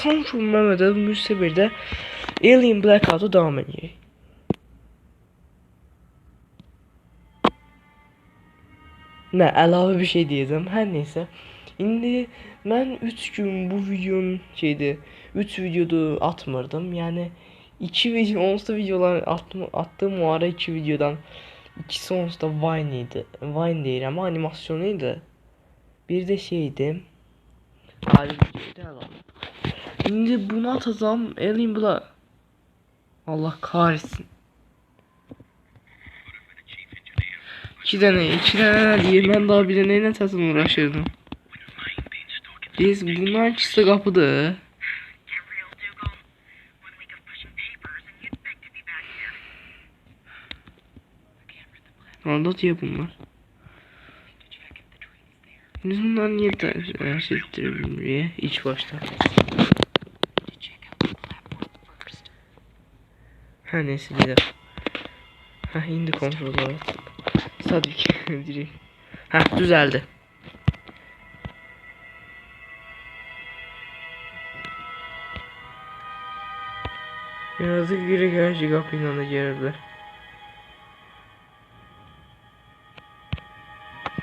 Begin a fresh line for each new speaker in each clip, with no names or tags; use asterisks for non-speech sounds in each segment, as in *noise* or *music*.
Son filmlərdə müstəbirdə Alien Blackout'u davam edəcək. Nə, əlavə bir şey deyəcəm. Hər neysə. İndi mən 3 gün bu videonun şeydi, 3 videoda atmırdım. Yəni 2 video, onsuz videolar attım, attığım o ara 2 videodan ikisi onsuz da Vine idi. Vine deyirəm, amma animasyonu idi. Bir də şeydi. Ayrı videoydu əlavə. İndi bunu atacağım. Alien Black. Allah kahretsin. İki tane, iki tane değil. Ben daha bir neyle tasım uğraşırdım. Biz bunlar ikisi kapıda. Orada diye bunlar. Biz bunlar niye ders ettirmiyor ilk başta? Her neyse bir de. Ha indi kontrolü. Sadık *laughs* direkt. Ha düzeldi. Yazık geri gerçi kapıyla da gelirler.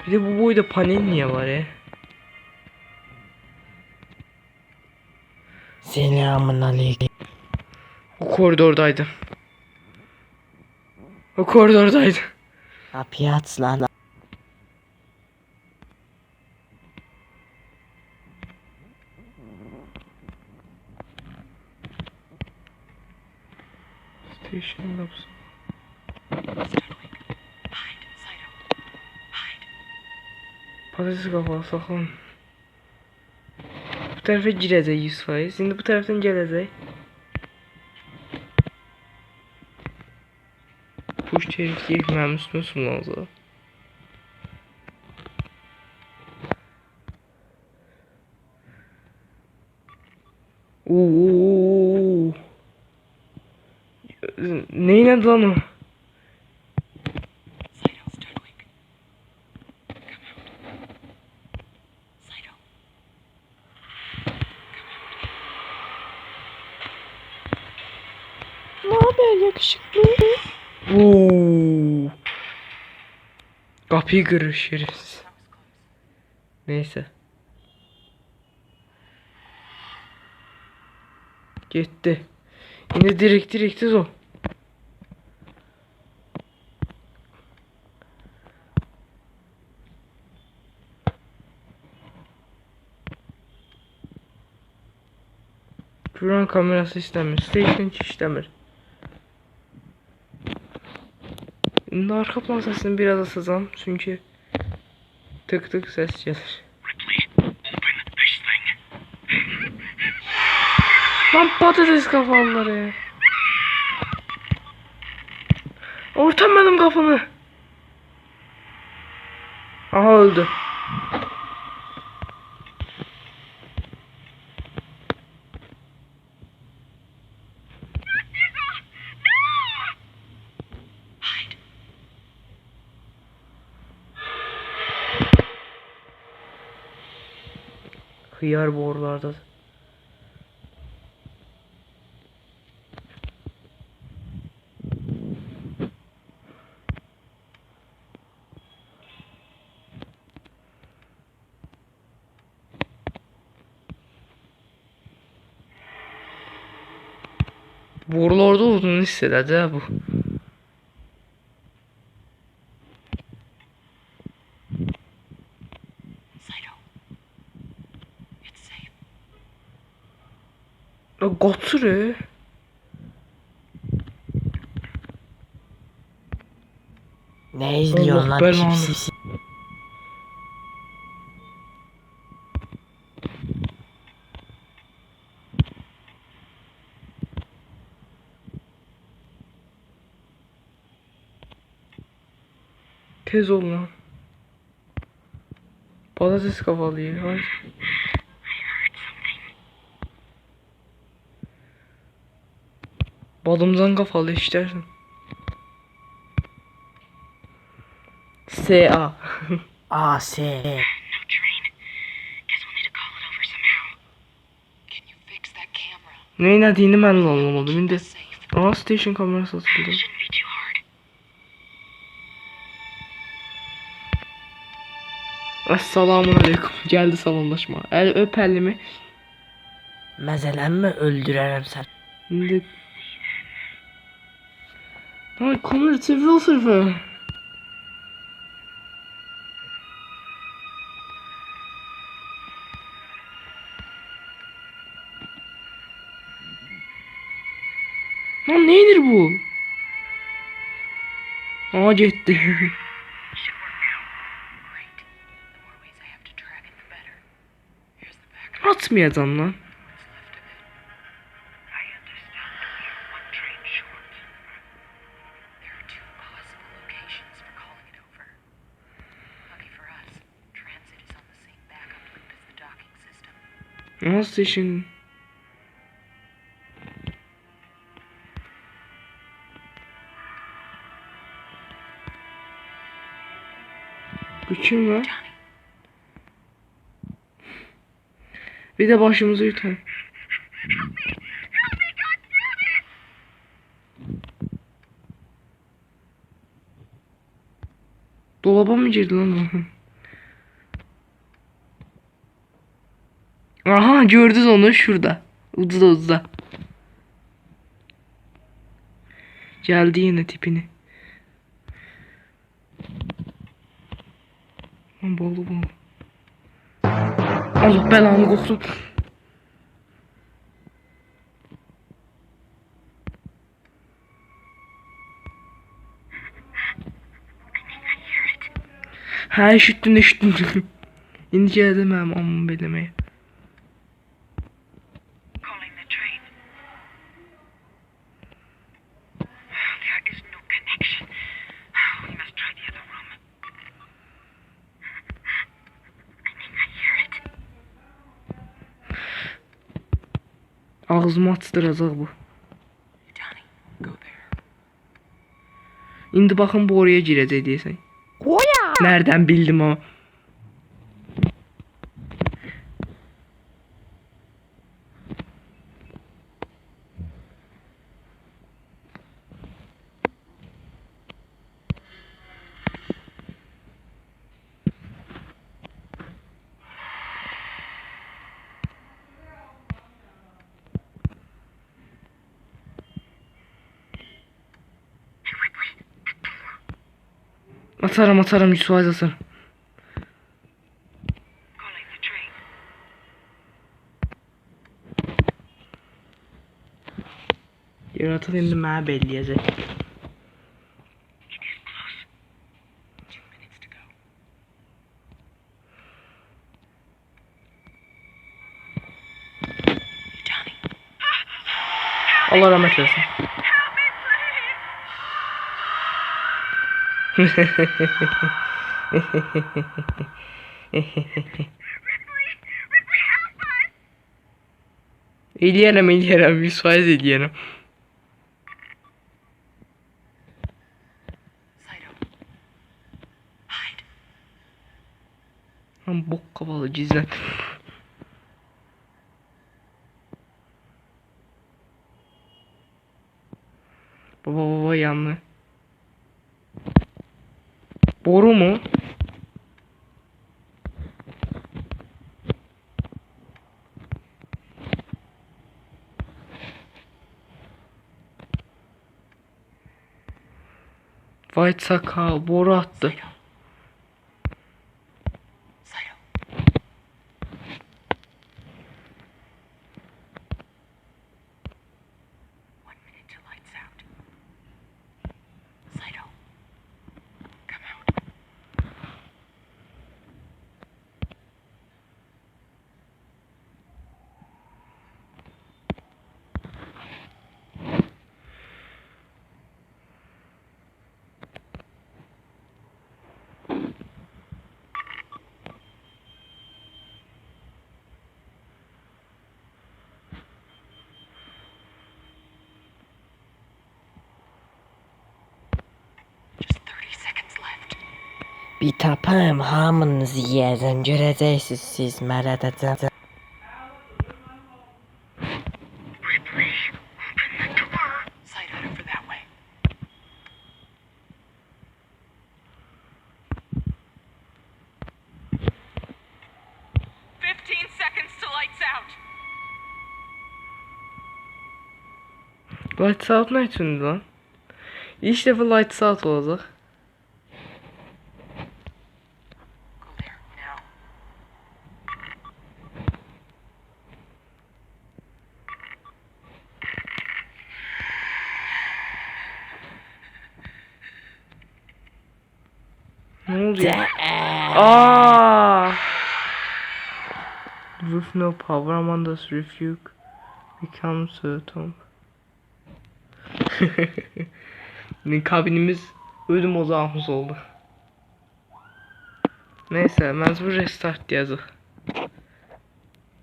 Bir de bu boyda panel niye var ya?
Selamun aleyküm.
O koridordaydı. O koridordaydı.
Kapıyı aç lan.
Station Labs. Patates kafalı saklan. Bu tarafa girəcək 100%. Şimdi bu taraftan gələcək. Push deyib mənim üstümə sunulacaq. Oo. Neyin lan o?
Saito, Startwing. Come out. Saito.
Ne haber yakışıklı?
Oo. Kapıyı kırır şerefsiz. Neyse. Gitti. Yine direkt direktiz o. Drone kamerası istemiyor. Station işlemir. Şimdi arka plan sesini biraz asacağım çünkü tık tık ses gelir. Lan patates kafaları. Ortamadım kafamı. Aha Hıyar borularda. Borularda olduğunu hissederdi ha bu. Gatsure.
Ne izliyorsun
Allah
lan tipsiz?
Tez ol lan. Patates kafalıyı. Hadi. Balımdan kafalı istersin. S.A. *laughs*
A S.
Neyin adını ben de anlamadım. Şimdi Aa station kamerası
atıldı.
Esselamun aleyküm. *laughs* Geldi salonlaşma. El öp elimi.
Mezelenme öldürürüm sen.
Şimdi
have to track it, the better. Here's the back.
Atmayacağım lan. Aa station. Bu kim lan? Bir de başımızı yutan. Dolaba mı girdi lan? Aha gördünüz onu şurada. Uzda uzda. Geldi yine tipini. Lan bolu bolu. Allah belanı koksun. Ha üşüttün üşüttün. *laughs* İndi geldim hem amın belemeye. Ağzımı açtıracaq bu. İndi baxın bu oraya girəcək deyəsən.
Koya.
Nereden bildim o? Atarım atarım Yusuf atarım.
Calling the train.
Yaratıl indi mənə belləyəcək.
It
100% eləyərəm.
Saito. Hide.
Lan bok kafalı gizlən. Baba baba yandı. Boru mu? Vay sakal boru attı.
Bitapem hamınızı yiyəcəm, görəcəksiniz siz
mərədəcəm. Lights out
ne içindi lan? İlk defa lights out olacak. Aa! With no power, Amanda's refuge becomes *laughs* a tomb. Kabinimiz ölüm odağımız oldu. Neyse mecbur restart yazıq.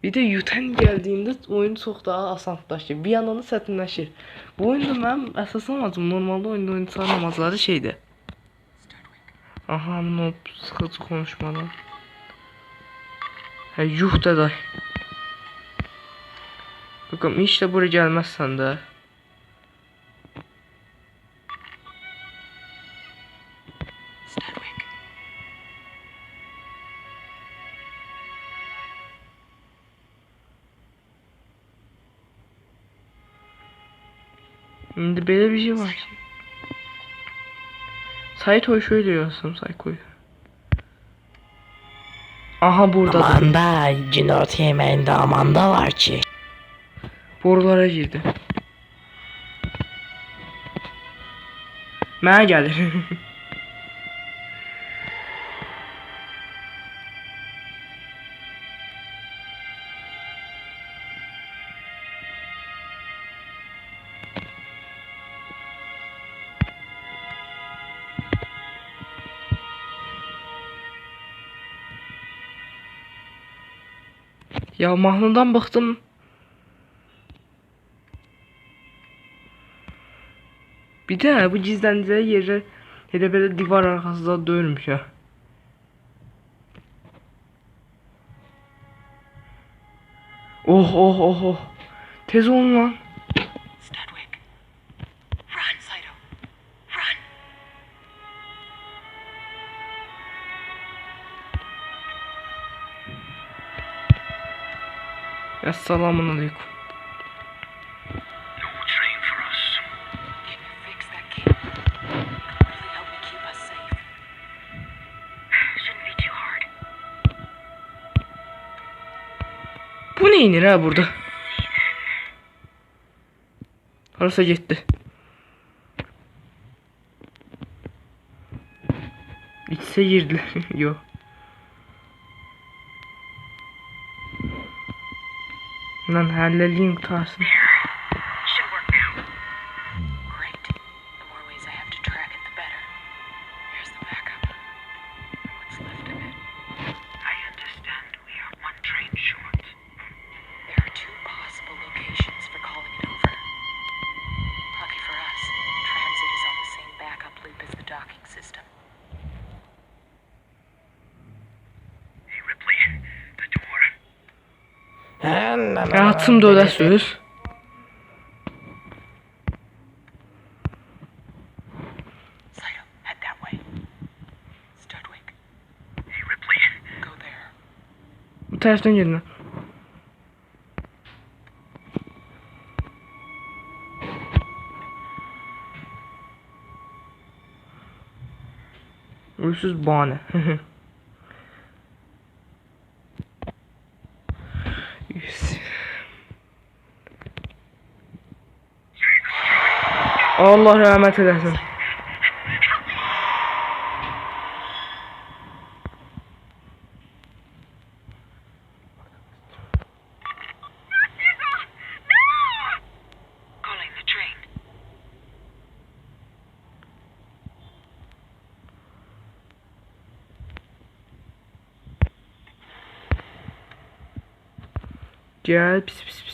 Bir de Yuten geldiğinde oyun çok daha asanlaşır. Bir yandan da çətinləşir. Bu oyunda mənim əsas amacım normalde oyunda oyuncuların amacları şeydi. Aha no sıkıcı konuşmalar. He yuh da day. Bakalım işte buraya gelmezsen de. Şimdi böyle bir şey var. Saito'yu şöyle yazsam Saito'yu. Aha burada da.
Amanda Cinot yemeğinde Amanda var ki.
Borulara girdi. Mənə gəlir. *laughs* ya mahnıdan bıktım. Bir de bu gizlendiği yeri hele böyle divar arkasında dönmüş ya. Oh oh oh oh. Tez olun lan.
Too hard.
Bu ne inir ha burada? Arasa gitti. İçse girdiler. *laughs* Yok. Lan halleleyim tutarsın.
Ripley.
go there.
Bu taraftan gelin. lan. Uysuz bahane. *laughs* Allah rahmet eylesin. Gel pis pis pis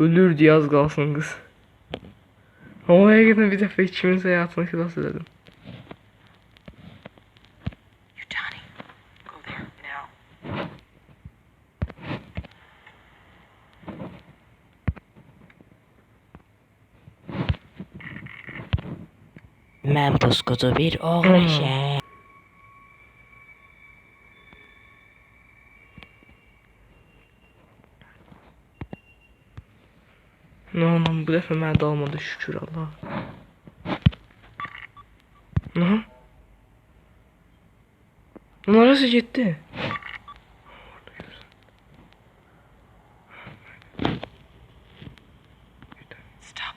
Ölür diye az kalsın kız. Havaya gidin bir defa içimiz hayatını kılas edelim.
Yutani, go there now.
Mən puskucu bir oğlan.
Ne anam bu defa mən dalmadı şükür Allah. Ne? Numarası gitti.
Stop.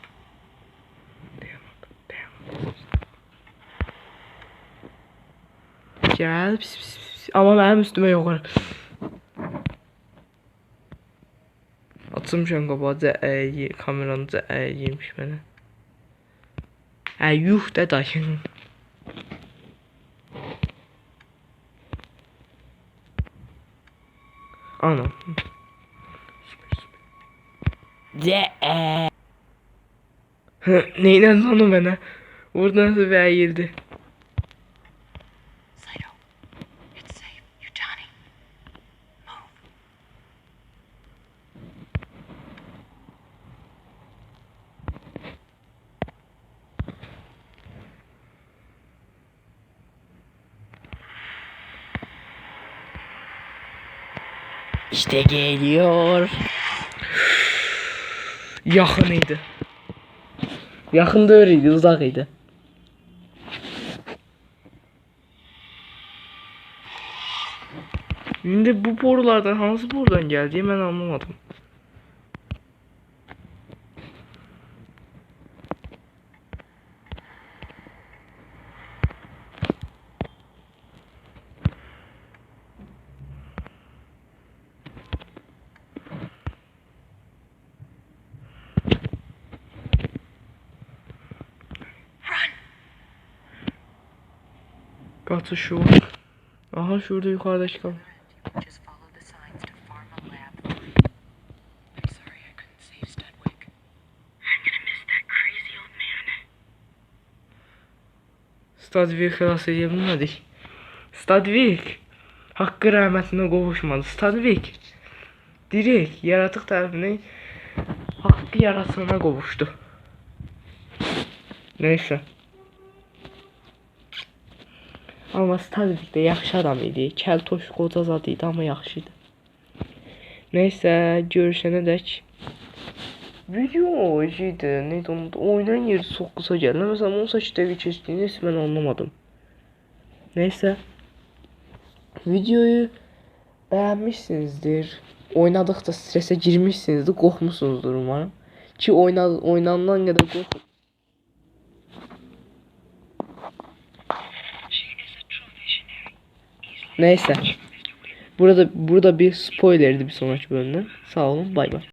Gel pis pis pis. Ama benim üstüme yok. Atılmışam qabağa əyi, kameranı da əyiymiş mənə. Əy yuh da dayın. Anam.
De
Neynən lan o mənə? Oradan da bir əyildi.
Geliyor.
Deyil idi, uzaq idi. İndi bu borulardan hansı borudan geldi mən anlamadım.
Gonna miss that crazy old man.
Stadvik xilas edə bilmədik. Stadvik haqqı rəhmətinə qovuşmadı. Stadvik direkt yaratıq tərəfindən haqqı yarasına qovuşdu. Neysə. Amma Stadvik də yaxşı adam idi. Kəltoş qoca zad idi, amma yaxşı idi. Neysə, görüşənə dək. Video şeydi, neydi onun adı? Oynan yeri çok kısa geldi. Mesela 18 dakika geçtiğini hiç ben anlamadım. Neyse. Videoyu beğenmişsinizdir. Oynadıkça strese girmişsinizdir. Korkmuşsunuzdur umarım. Ki oyna, oynanılan kadar korkun. Neyse. Burada burada bir spoilerdi bir sonraki bölümden. Sağ olun. Bay bay.